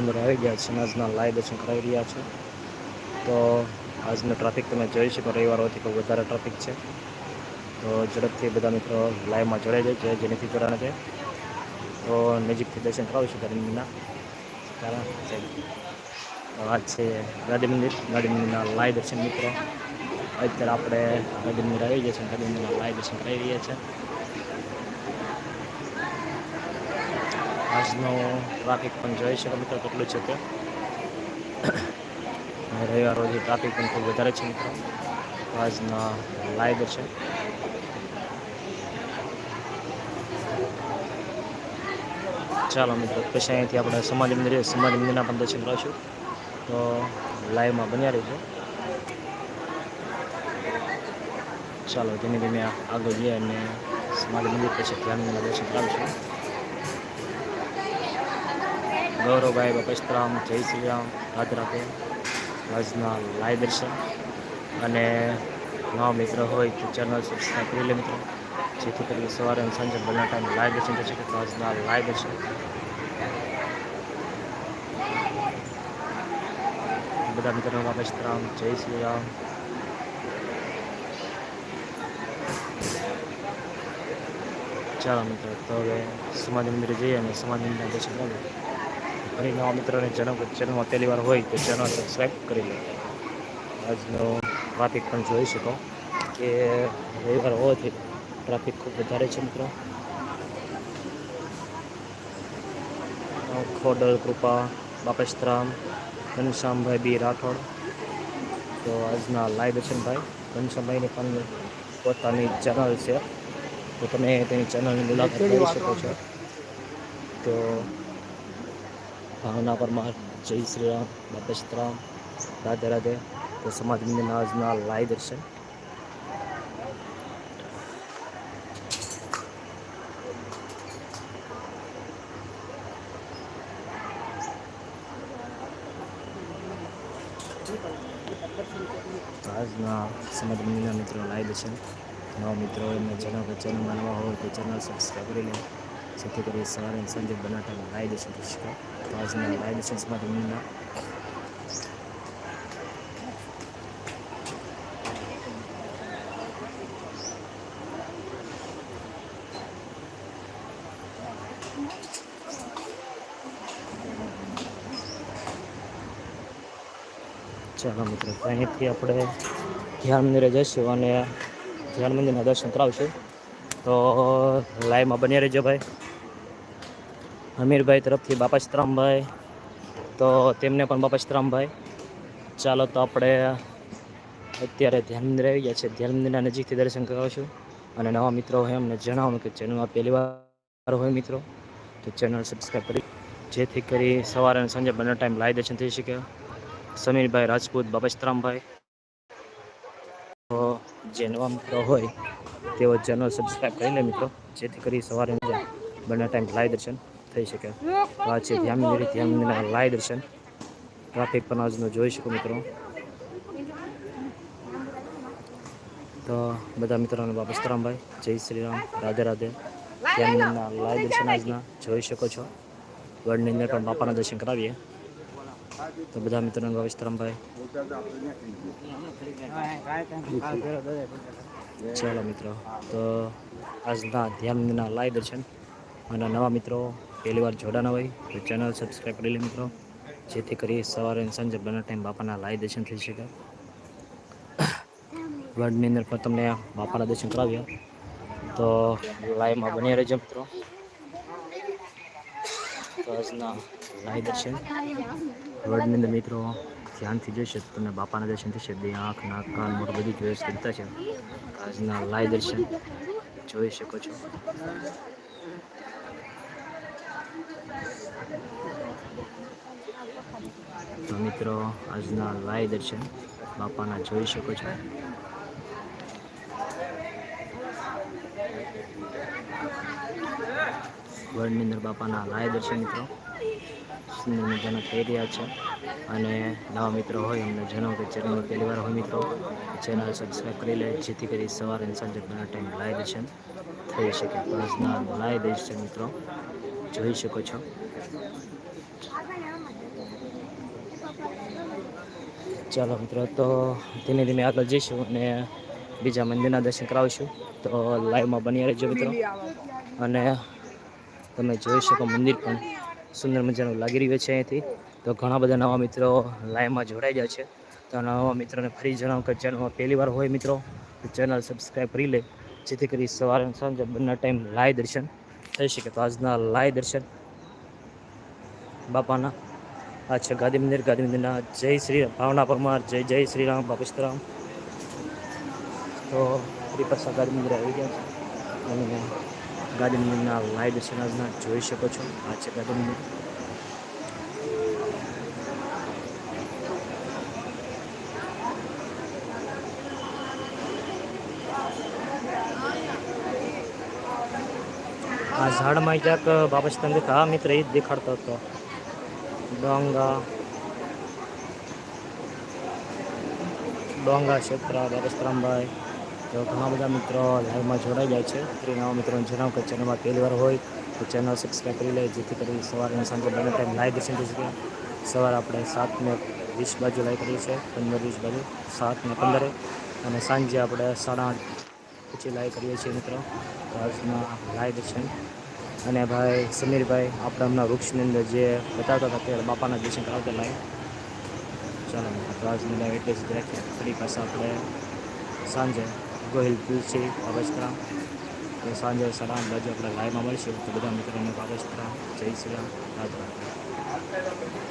અંદર આવી ગયા છે આજના લાઈવ દર્શન કરાવી રહ્યા છે. તો આજનો ટ્રાફિક તમે જોઈ શકો રવિવાર હોવાથી ખૂબ વધારે ટ્રાફિક છે. તો ઝડપથી બધા મિત્રો લાઈવમાં જોડાઈ જાય છે, જેનેથી જોડાણ છે. તો નજીકથી દર્શન કરાવીશું ગરમીના કારણ આ છે ગાંધી મંદિર. ગાંધી મંદિરના લાઈવ દર્શન મિત્રો. અત્યારે આપણે ગાંધી મંદિર આવી ગયા છે ગાંધી મંદિરના લાઈવ દર્શન કરાવી રહ્યા છે. આજનો ટ્રાફિક પણ જોઈ શકો મિત્રો કેટલું છે તે. રવિવાર રોજ ટ્રાફિક પણ ખૂબ વધારે છે મિત્રો. આજના લાઈવ છે. ચાલો મિત્રો, પછી અહીંથી આપણે સમાજ મંદિર સમાજ મંદિરના પણ દર્શન કરીશું. તો લાઈવમાં બન્યા રહીજો. ચાલો, ધીમે ધીમે આગળ જઈએ અને સમાજ મંદિર પછી ધ્યાન દર્શન કરાવીશું. ગૌરવભાઈ બપસ્તરામ જય શ્રી રામ રાધે રાધે આજના લાઈવ દર્શન. અને નવા મિત્ર હોય તો ચેનલ સબસ્ક્રાઈબ કરી લે મિત્રો. જેથી કરીને સવારે અને સાંજે બંને ટાઈમ લાઈવ દર્શન થઈ શકે તો આજના લાઈવ દર્શન. બધા મિત્રો બપસ્તરામ જય શ્રી રામ ચાલો મિત્રો, તો હવે સમાધિ મંદિરે જઈએ અને સમાધિ મંદિરના દર્શન કરીએ. ફરી નવા મિત્રોને જન્મ ચેનલમાં પહેલી વાર હોય તો ચેનલ સબસ્ક્રાઈબ કરી લો. આજનો ટ્રાફિક પણ જોઈ શકો કે રવિવાર હોવાથી ટ્રાફિક ખૂબ વધારે છે મિત્રો. ખોડલ, કૃપા બાપેસ્તરામ ઘનશ્યામભાઈ બી રાઠોડ. તો આજના લાઈવ દર્શનભાઈ ઘનશ્યામભાઈની પણ પોતાની ચેનલ છે. તો તમે તેની ચેનલની મુલાકાત લઈ શકો છો. તો ભાવના પરમાર જય શ્રી રામ બાપેશ્રામ રાધે રાધે તો સમાજ મંદિરના આજના લાઈવ દર્શન તો આજના સમાજ મંદિરના મિત્રો લાઈવ દર્શન નવા મિત્રો એમને જણાવો કે ચેનલમાં નવા હોય તો ચેનલ સબસ્ક્રાઈબ કરી લે જેથી કરી સવારે અને સાંજે બનાવતા લાઈવ દર્શન કરી શકાય તો આજના સમાજ મંદિરના ચાલો મિત્રો અહીંથી આપણે ધ્યાન મંદિરે જઈશું અને ધ્યાન મંદિરના દર્શન કરાવશું. તો લાઈવમાં બની રહેજો ભાઈ. હમીરભાઈ તરફથી બાપા સીતરામભાઈ. તો તેમને પણ બાપા સીતરામભાઈ. ચાલો તો આપણે અત્યારે ધ્યાન મંદિર આવી ગયા છે. ધ્યાન નજીકથી દર્શન કરાવશું. અને નવા મિત્રો હોય એમને જણાવવાનું કે ચેનલમાં પહેલી વાર હોય મિત્રો, તો ચેનલ સબસ્ક્રાઈબ કરી. જેથી કરી સવારે અને સાંજે બંને ટાઈમ લાઈવ દર્શન થઈ શકે. સમીરભાઈ રાજપૂત બાપસ્તરામભાઈ તો જે નવા મિત્રો હોય તેઓ ચેનલ સબસ્ક્રાઈબ કરી લે મિત્રો. જેથી કરી સવારે બંને ટાઈમ લાઈવ દર્શન. થઈ શકે. વાત આ છે ધ્યાન મંદિર ધ્યાન મંદિરના દર્શન ટ્રાફિક પણ આજનો જોઈ શકો મિત્રો. તો બધા મિત્રોને બાપસ્તરામભાઈ જય શ્રી રામ રાધે. રાધે ધ્યાન મંદિરના દર્શન આજના જોઈ શકો છો. વર્ડની અંદર પણ બાપાના દર્શન કરાવીએ. તો બધા મિત્રોને ભાવેશરામભાઈ ચાલો મિત્રો તો આજના ધ્યાન મંદિરના દર્શન અને નવા મિત્રો પહેલી વાર જોડાના હોય તો ચેનલ સબસ્ક્રાઈબ કરી લે મિત્રો. જેથી કરી સવારે સાંજે બંને ટાઈમ બાપાના લાઈ દર્શન થઈ શકે. વર્લ્ડની અંદર પણ તમને બાપાના દર્શન કરાવ્યા તો લાઈવમાં બની રહેજો મિત્રો. તો આજના લાઈ દર્શન. વર્લ્ડની અંદર મિત્રો ધ્યાનથી જોઈશે તો તમને બાપાના દર્શન થશે. બે આંખ, નાક, કાન, મોઢું બધી જોઈ વ્યવસ્થિત છે. આજના લાઈ દર્શન જોઈ શકો છો. તો મિત્રો, આજના લાઈવ દર્શન બાપાના જોઈ શકો છો. વર્લ્ડની અંદર બાપાના લાય દર્શન મિત્રો. સુંદર મજાના થઈ રહ્યા છે. અને નવા મિત્રો હોય એમને જણાવો કે ચેનલ પહેલી વાર હોય મિત્રો ચેનલ સબસ્ક્રાઈબ કરી લે, જેથી કરી સવારે અને સાંજે ઘણા ટાઈમ લાય દર્શન થઈ શકે. આજના લાય દર્શન મિત્રો. જોઈ શકો છો. ચાલો મિત્રો, તો ધીમે ધીમે આગળ જઈશું અને બીજા મંદિરના દર્શન કરાવીશું. તો લાઈવમાં બની રહેજો મિત્રો. અને તમે જોઈ શકો મંદિર પણ સુંદર મજાનું લાગી રહ્યું છે અહીંથી. તો ઘણા બધા નવા મિત્રો લાઈવમાં જોડાઈ જાય છે. તો નવા મિત્રોને ફરી જણાવું કે ચેનલમાં પહેલી વાર હોય મિત્રો, તો ચેનલ સબસ્ક્રાઈબ કરી લે. જેથી કરી સવારે સાંજે બંને ટાઈમ લાઈવ દર્શન. થઈ શકે તો આજના લાઈવ દર્શન. બાપાના આ છે ગાંધી મંદિર, ગાંધી મંદિરના જય શ્રી ભાવના પરમાર, જય જય શ્રી રામ બાપસ્તરામ તો ફરી પાછા ગાંધી મંદિર આવી ગયા છે. અને ગાંધી મંદિરના લાઈવ દર્શન આજના જોઈ શકો છો. આ છે ગાંધી મંદિર. આ ઝાડમાં ક્યાંક બાબા દેખા હા મિત્ર એ દેખાડતો હતો. ડોંગા. ડોંગા ક્ષેત્ર બાપસ્તરામભાઈ તો ઘણા બધા મિત્રો લાઈવમાં જોડાઈ જાય છે. ફરી નવા મિત્રોને જણાવું કે ચેનલમાં પહેલી વાર હોય તો ચેનલ સબસ્ક્રાઈબ કરી લે, જેથી કરી સવારે અને સાંજે બંને ટાઈમ લાઈવ દર્શન થઈ શકે. સવારે આપણે સાત વીસ બાજુ લાઈવ કરીએ છીએ, પંદર વીસ બાજુ સાત ને પંદરે. અને સાંજે આપણે સાડા આઠ પછી લાઈવ કરીએ છીએ મિત્રો. તો આજના લાઈવ દર્શન અને ભાઈ, સમીરભાઈ, આપણે હમણાં વૃક્ષની અંદર જે બતાવતા હતા ત્યારે બાપાના દર્શન કરાવતા લાઈવ ચાલો તો એટલે જ રાખીએ. ફરી પાછા આપણે સાંજે ગોહિલ તુલસી બાબસ્તરા તો સાંજે સલામ બાજુ આપણે લાઈવમાં મળીશું. તો બધા મિત્રોને બાબસ્તરા જય શ્રી રામ. રાધે.